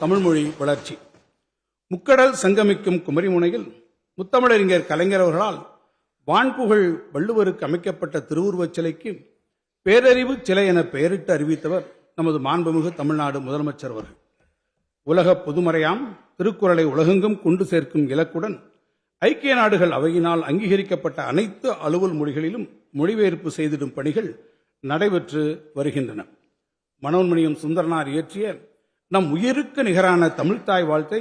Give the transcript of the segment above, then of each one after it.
தமிழ்மொழி வளர்ச்சி. முக்கடல் சங்கமிக்கும் குமரிமுனையில் முத்தமிழறிஞர் கலைஞர் அவர்களால் வான்புகழ் வள்ளுவருக்கு அமைக்கப்பட்ட திருவுருவச் சிலைக்கு பேரறிவு சிலை என பெயரிட்டு அறிவித்தவர் நமது மாண்புமிகு தமிழ்நாடு முதலமைச்சர் அவர்கள். உலக பொதுமறையாம் திருக்குறளை உலகெங்கும் கொண்டு சேர்க்கும் இலக்குடன் ஐக்கிய நாடுகள் அவையினால் அங்கீகரிக்கப்பட்ட அனைத்து அலுவல் மொழிகளிலும் மொழிபெயர்ப்பு செய்திடும் பணிகள் நடைபெற்று வருகின்றன. மனோன்மணியம் சுந்தரனார் இயற்றிய நம் உயிருக்கு நிகரான தமிழ்த்தாய் வாழ்த்தை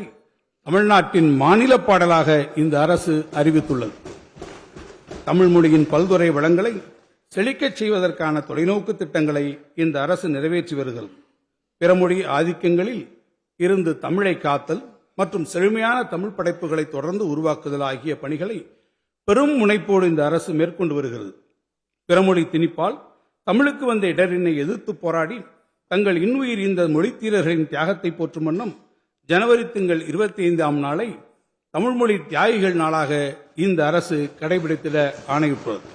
தமிழ்நாட்டின் மாநில பாடலாக இந்த அரசு அறிவித்துள்ளது. தமிழ் மொழியின் பல்துறை வளங்களை செழிக்கச் செய்வதற்கான தொலைநோக்கு திட்டங்களை இந்த அரசு நிறைவேற்றி வருகிறது. பிறமொழி ஆதிக்கங்களில் இருந்து தமிழை காத்தல் மற்றும் செழுமையான தமிழ் படைப்புகளை தொடர்ந்து உருவாக்குதல் ஆகிய பணிகளை பெரும் முனைப்போடு இந்த அரசு மேற்கொண்டு வருகிறது. பிறமொழி திணிப்பால் தமிழுக்கு வந்த இடரினை எதிர்த்து போராடி தங்கள் இன்னுயிர் இந்த மொழித்தீரர்களின் தியாகத்தை போற்றும் வண்ணம் ஜனவரி திங்கள் இருபத்தி ஐந்தாம் நாளை தமிழ்மொழி தியாகிகள் நாளாக இந்த அரசு கடைபிடித்திட ஆணையிட்டுள்ளது.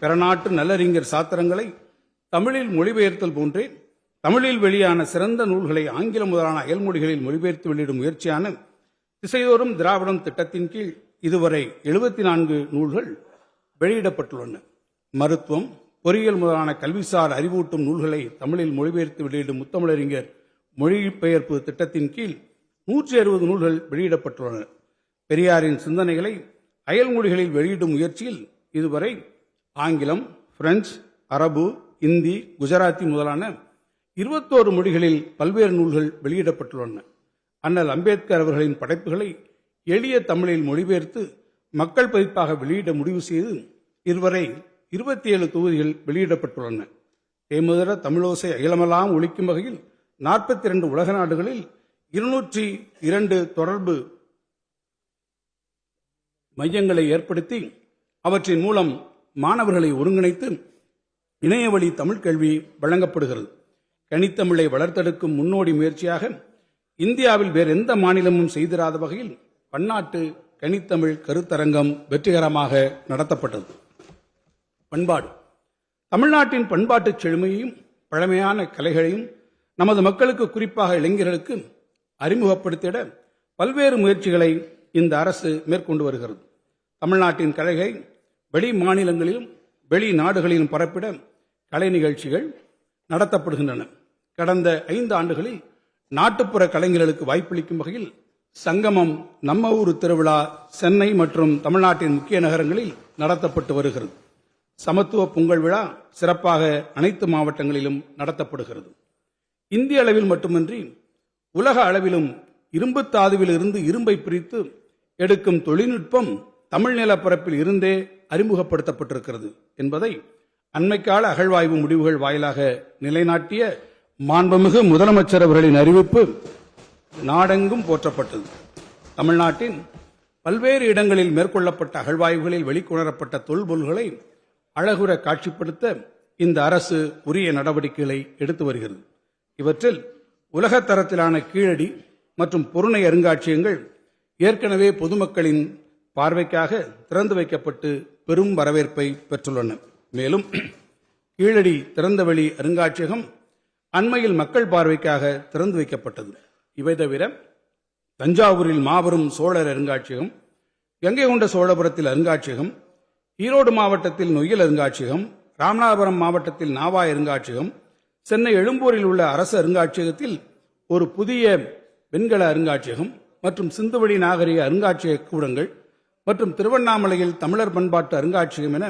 பிறநாட்டு நல்லறிஞர் சாத்திரங்களை தமிழில் மொழிபெயர்த்தல் போன்றே தமிழில் வெளியான சிறந்த நூல்களை ஆங்கிலம் முதலான அயல்மொழிகளில் மொழிபெயர்த்து வெளியிடும் முயற்சியான திசைதோறும் திராவிடம் திட்டத்தின் கீழ் இதுவரை எழுபத்தி நான்கு நூல்கள் வெளியிடப்பட்டுள்ளன. மருத்துவம் பொறியியல் முதலான கல்விசார் அறிவூட்டும் நூல்களை தமிழில் மொழிபெயர்த்து வெளியிடும் முத்தமிழறிஞர் மொழிபெயர்ப்பு திட்டத்தின் கீழ் நூற்றி அறுபது நூல்கள் வெளியிடப்பட்டுள்ளன. பெரியாரின் சிந்தனைகளை அயல் மொழிகளில் வெளியிடும் முயற்சியில் இதுவரை ஆங்கிலம் பிரெஞ்சு அரபு இந்தி குஜராத்தி முதலான இருபத்தோரு மொழிகளில் பல்வேறு நூல்கள் வெளியிடப்பட்டுள்ளன. அண்ணல் அம்பேத்கர் அவர்களின் படைப்புகளை எளிய தமிழில் மொழிபெயர்த்து மக்கள் பதிப்பாக வெளியிட முடிவு செய்து இதுவரை இருபத்தி ஏழு தொகுதிகள் வெளியிடப்பட்டுள்ளன. தேமுதர தமிழோசை அகிலமெல்லாம் ஒழிக்கும் வகையில் நாற்பத்தி இரண்டு உலக நாடுகளில் இருநூற்றி இரண்டு தொடர்பு மையங்களை ஏற்படுத்தி அவற்றின் மூலம் மாணவர்களை ஒருங்கிணைத்து இணையவழி தமிழ் கல்வி வழங்கப்படுகிறது. கனித்தமிழை வளர்த்தெடுக்கும் முன்னோடி முயற்சியாக இந்தியாவில் வேறு எந்த மாநிலமும் செய்திராத வகையில் பன்னாட்டு கனித்தமிழ் கருத்தரங்கம் வெற்றிகரமாக நடத்தப்பட்டது. பண்பாடு. தமிழ்நாட்டின் பண்பாட்டுச் செழுமையையும் பழமையான கலைகளையும் நமது மக்களுக்கு குறிப்பாக இளைஞர்களுக்கு அறிமுகப்படுத்திட பல்வேறு முயற்சிகளை இந்த அரசு மேற்கொண்டு வருகிறது. தமிழ்நாட்டின் கலைகளை வெளி மாநிலங்களிலும் வெளி நாடுகளிலும் பரப்பிட கலை நிகழ்ச்சிகள் நடத்தப்படுகின்றன. கடந்த ஐந்து ஆண்டுகளில் நாட்டுப்புற கலைஞர்களுக்கு வாய்ப்பளிக்கும் வகையில் சங்கமம் நம்ம ஊர் திருவிழா சென்னை மற்றும் தமிழ்நாட்டின் முக்கிய நகரங்களில் நடத்தப்பட்டு வருகிறது. சமத்துவ பொங்கல் விழா சிறப்பாக அனைத்து மாவட்டங்களிலும் நடத்தப்படுகிறது. இந்திய அளவில் மட்டுமின்றி உலக அளவிலும் இரும்பு தாதுவில் இருந்து இரும்பை பிரித்து எடுக்கும் தொழில்நுட்பம் தமிழ் நிலப்பரப்பில் இருந்தே அறிமுகப்படுத்தப்பட்டிருக்கிறது என்பதை அண்மைக்கால அகழ்வாய்வு முடிவுகள் வாயிலாக நிலைநாட்டிய மாண்புமிகு முதலமைச்சர் அவர்களின் அறிவிப்பு நாடெங்கும் போற்றப்பட்டது. தமிழ்நாட்டின் பல்வேறு இடங்களில் மேற்கொள்ளப்பட்ட அகழ்வாய்வுகளில் வெளிக்கொணரப்பட்ட தொல்பொருள்களை அழகுற காட்சிப்படுத்த இந்த அரசு உரிய நடவடிக்கைகளை எடுத்து வருகிறது. இவற்றில் உலகத் தரத்திலான கீழடி மற்றும் பொருணை அருங்காட்சியகங்கள் ஏற்கனவே பொதுமக்களின் பார்வைக்காக திறந்து வைக்கப்பட்டு பெரும் வரவேற்பை பெற்றுள்ளன. மேலும் கீழடி திறந்தவெளி அருங்காட்சியகம் அண்மையில் மக்கள் பார்வைக்காக திறந்து வைக்கப்பட்டது. இவை தவிர தஞ்சாவூரில் மாபெரும் சோழர் அருங்காட்சியகம் கங்கை கொண்ட சோழபுரத்தில் அருங்காட்சியகம் ஈரோடு மாவட்டத்தில் நொய்யல் அருங்காட்சியகம் ராமநாதபுரம் மாவட்டத்தில் நாவாய் அருங்காட்சியகம் சென்னை எழும்பூரில் உள்ள அரசு அருங்காட்சியகத்தில் ஒரு புதிய வெண்கல அருங்காட்சியகம் மற்றும் சிந்துவழி நாகரிக அருங்காட்சியக கூடங்கள் மற்றும் திருவண்ணாமலையில் தமிழர் பண்பாட்டு அருங்காட்சியகம் என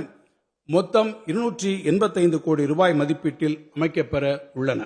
மொத்தம் இருநூற்றி எண்பத்தைந்து கோடி ரூபாய் மதிப்பீட்டில் அமைக்கப்பெற உள்ளன.